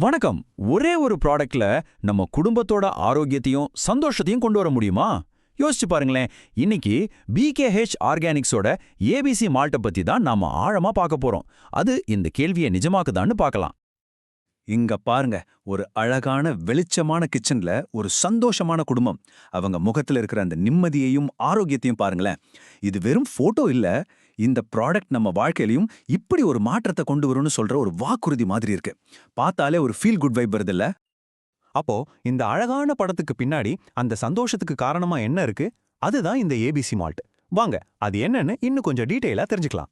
வணக்கம். ஒரே ஒரு ப்ராடக்ட்ல நம்ம குடும்பத்தோட ஆரோக்கியத்தையும் சந்தோஷத்தையும் கொண்டு வர முடியுமா? யோசிச்சு பாருங்களேன். இன்னைக்கு பிகேஹெச் ஆர்கானிக்ஸோட ஏபிசி மால்ட்டை பத்தி தான் நாம ஆழமா பார்க்க போறோம். அது இந்த கேள்வியை நிஜமாக்குதான்னு பார்க்கலாம். இங்க பாருங்க ஒரு அழகான வெளிச்சமான கிச்சன்ல ஒரு சந்தோஷமான குடும்பம். அவங்க முகத்துல இருக்கிற அந்த நிம்மதியையும் ஆரோக்கியத்தையும் பாருங்களேன். இது வெறும் போட்டோ இல்ல இந்த ப்ராடக்ட் நம்ம வாழ்க்கையிலையும் இப்படி ஒரு மாற்றத்தை கொண்டு வரும்னு சொல்ற ஒரு வாக்குறுதி மாதிரி இருக்கு. பார்த்தாலே ஒரு ஃபீல் குட் வைப் வருது இல்ல அப்போ இந்த அழகான படத்துக்கு பின்னாடி அந்த சந்தோஷத்துக்கு காரணமா என்ன இருக்கு? அதுதான் இந்த ஏபிசி மால்ட் வாங்க அது என்னன்னு இன்னும் கொஞ்சம் டீட்டெயிலா தெரிஞ்சுக்கலாம்.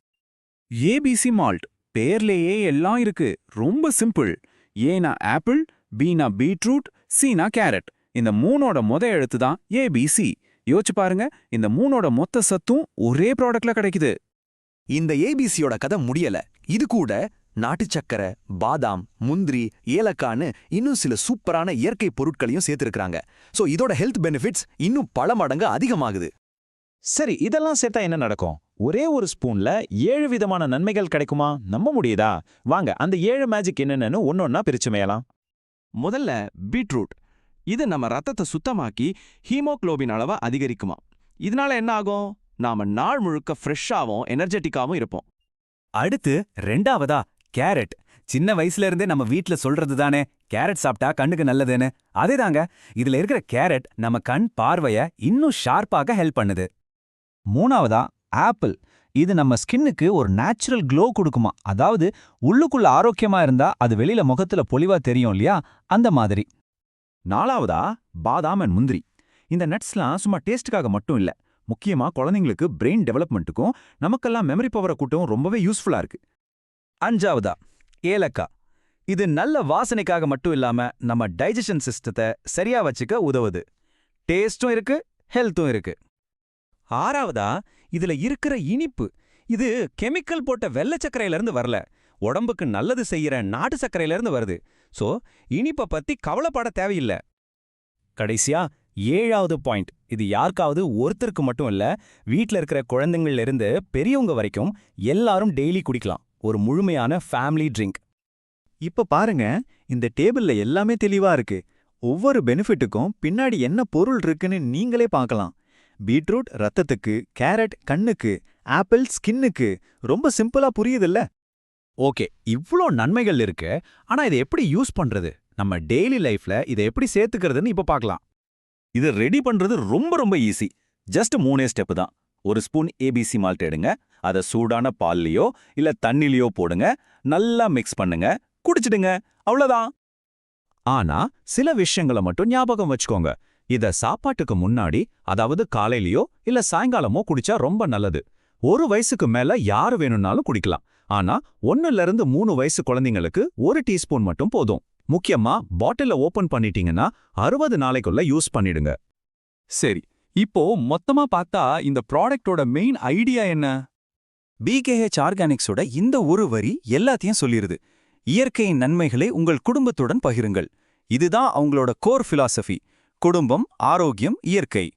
ஏபிசி மால்ட் பேர்லேயே எல்லாம் இருக்கு. ரொம்ப சிம்பிள். ஏனா ஆப்பிள் பீனா பீட்ரூட் சீனா கேரட் இந்த மூணோட முத எழுத்து தான் ஏபிசி யோசிச்சு பாருங்க இந்த மூணோட மொத்த சத்தும் ஒரே ப்ராடக்ட்ல கிடைக்குது. இந்த ஏபிசியோட கதை முடியல. இது கூட நாட்டு சக்கரை பாதாம் முந்திரி ஏலக்கான்னு இன்னும் சில சூப்பரான இயற்கை பொருட்களையும் சேர்த்திருக்காங்க சோ இதோட ஹெல்த் பெனிஃபிட்ஸ் இன்னும் பல மடங்கு அதிகமாகுது. சரி இதெல்லாம் சேர்த்தா என்ன நடக்கும்? ஒரே ஒரு ஸ்பூன்ல ஏழு விதமான நன்மைகள் கிடைக்குமா? நம்ப முடியுதா? வாங்க அந்த ஏழு மேஜிக் என்னென்னு ஒன்னொன்னா பிரிச்சு மேயலாம். முதல்ல பீட்ரூட். இது நம்ம ரத்தத்தை சுத்தமாக்கி ஹீமோகுளோபின் அளவை அதிகரிக்குமா. இதனால என்ன ஆகும்? நாம நாள் முழுக்க ஃப்ரெஷ்ஷாவும் எனர்ஜெட்டிக்காவும் இருப்போம். அடுத்து ரெண்டாவதா கேரட். சின்ன வயசுல இருந்தே நம்ம வீட்ல சொல்றது தானே கேரட் சாப்பிட்டா கண்ணுக்கு நல்லதுன்னு. அதேதாங்க இதுல இருக்கிற கேரட் நம்ம கண் பார்வைய இன்னும் ஷார்ப்பாக ஹெல்ப் பண்ணுது. மூணாவதா ஆப்பிள் இது நம்ம ஸ்கின்னுக்கு ஒரு நேச்சுரல் க்ளோ கொடுக்குமா? அதாவது உள்ளுக்குள்ள ஆரோக்கியமா இருந்தா அது வெளியில முகத்துல பொலிவா தெரியும் இல்லையா? அந்த மாதிரி. நாலாவதா பாதாம் அண்ட் முந்திரி. இந்த நட்ஸ்லாம் சும்மா டேஸ்ட்டுக்காக மட்டும் இல்ல. முக்கியமா குழந்தைங்களுக்கு பிரெயின் டெவலப்மெண்ட்டுக்கும் நமக்கெல்லாம் மெமரி பவரை கூட்டவும் ரொம்பவே யூஸ்ஃபுல்லா இருக்கு. அஞ்சாவதா ஏலக்காய். இது நல்ல வாசனைக்காக மட்டும் இல்லாம நம்ம டைஜஷன் சிஸ்டத்தை சரியா வச்சுக்க உதவுது. டேஸ்ட்டும் இருக்கு ஹெல்த்தும் இருக்கு. ஆறாவதா? இதுல இருக்கிற இனிப்பு. இது கெமிக்கல் போட்ட வெள்ளை சர்க்கரையில இருந்து வரல. உடம்புக்கு நல்லது செய்யற நாட்டு சர்க்கரையில இருந்து வருது. சோ இனிப்ப பத்தி கவலைப்பட தேவையில்லை. கடைசியா ஏழாவது பாயிண்ட். இது யாருக்காவது ஒருத்தருக்கு மட்டும் இல்ல வீட்டில் இருக்கிற குழந்தைங்கள்ல இருந்து பெரியவங்க வரைக்கும் எல்லாரும் டெய்லி குடிக்கலாம். ஒரு முழுமையான ஃபேமிலி ட்ரிங்க். இப்ப பாருங்க இந்த டேபிள்ல எல்லாமே தெளிவா இருக்கு. ஒவ்வொரு பெனிஃபிட்டுக்கும் பின்னாடி என்ன பொருள் இருக்குன்னு நீங்களே பார்க்கலாம். பீட்ரூட் ரத்தத்துக்கு கேரட் கண்ணுக்கு ஆப்பிள் ஸ்கின்னுக்கு ரொம்ப சிம்பிளா புரியுதுல்ல? ஓகே இவ்ளோ நன்மைகள் இருக்கு. ஆனா இதை எப்படி யூஸ் பண்றது? நம்ம டெய்லி லைஃப்ல இதை எப்படி சேர்த்துக்கிறதுன்னு இப்ப பார்க்கலாம் இது ரெடி பண்றது ரொம்ப ரொம்ப ஈஸி. ஜஸ்ட் மூணே ஸ்டெப் தான். ஒரு ஸ்பூன் ஏபிசி மால்ட் எடுங்க. அதை சூடான பால்லயோ இல்ல தண்ணிலையோ போடுங்க. நல்லா மிக்ஸ் பண்ணுங்க. குடிச்சிடுங்க. அவ்வளவுதான். ஆனா சில விஷயங்களை மட்டும் ஞாபகம் வச்சுக்கோங்க. இத சாப்பாட்டுக்கு முன்னாடி அதாவது காலையிலயோ இல்ல சாயங்காலமோ குடிச்சா ரொம்ப நல்லது. ஒரு வயசுக்கு மேல யாரு வேணும்னாலும் குடிக்கலாம். ஆனா ஒன்னுல இருந்து மூணு வயசு குழந்தைங்களுக்கு ஒரு டீஸ்பூன் மட்டும் போதும். முக்கியமா பாட்டில ஓபன் பண்ணிட்டீங்கன்னா அறுபது நாளைக்குள்ள யூஸ் பண்ணிடுங்க. சரி இப்போ மொத்தமா பார்த்தா இந்த ப்ராடக்டோட மெயின் ஐடியா என்ன? பிகேஹெச் ஆர்கானிக்ஸோட இந்த ஒரு வரி எல்லாத்தையும் சொல்லிருது. இயற்கையின் நன்மைகளை உங்கள் குடும்பத்துடன் பகிருங்கள். இதுதான் அவங்களோட கோர் பிலாசபி குடும்பம் ஆரோக்கியம் இயற்கை.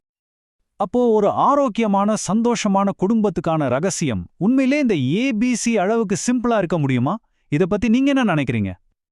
அப்போ ஒரு ஆரோக்கியமான சந்தோஷமான குடும்பத்துக்கான ரகசியம். உண்மையிலே இந்த ஏபிசி அளவுக்கு சிம்பிளா இருக்க முடியுமா? இத பத்தி நீங்க என்ன நினைக்கிறீங்க?